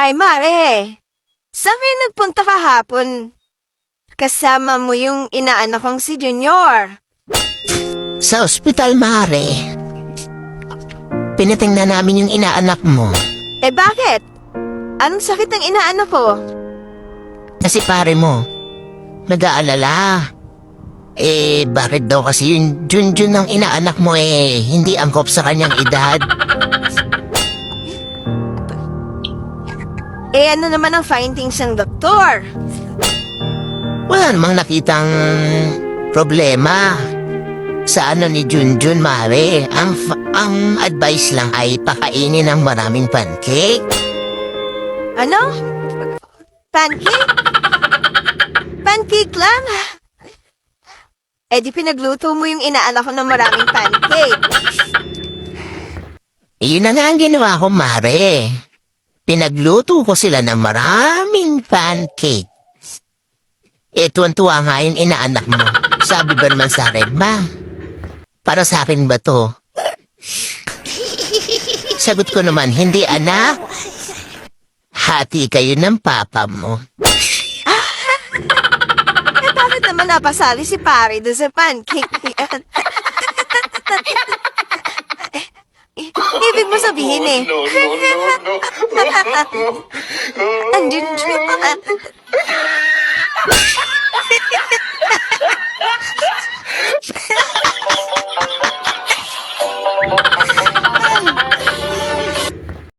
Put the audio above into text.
Ay, Mare. Saan kayo nagpunta kahapon? Kasama mo yung inaanak kong si Junior. Sa ospital, Mare. Pinatingnan namin yung inaanak mo. Eh bakit? Anong sakit ng inaanak ko? Kasi pare mo, nag-aalala. Eh, bakit daw kasi yung Junjun ng inaanak mo eh, hindi angkop sa kanyang edad? Eh ano naman ang findings ng doktor? Wala namang nakitang problema. Sa ano ni Junjun, Mare, ang, fa- ang advice lang ay pakainin ng maraming pancake. Ano? Pancake? Pancake lang? Eh di pinagluto mo yung inaanak ko ng maraming pancake. Iyon na nga ang ginawa ko, Mare. Pinagluto ko sila ng maraming pancake. E, tuwan-tuwa nga yung inaanak mo. Sabi ba naman sa akin, Ma, para sa akin ba to? Sagot ko naman, hindi anak. Hati kayo ng papa mo. Eh bakit naman napasali si pare doon sa pancake? Ibig sabihin eh. No, no, no, no. Andin siya.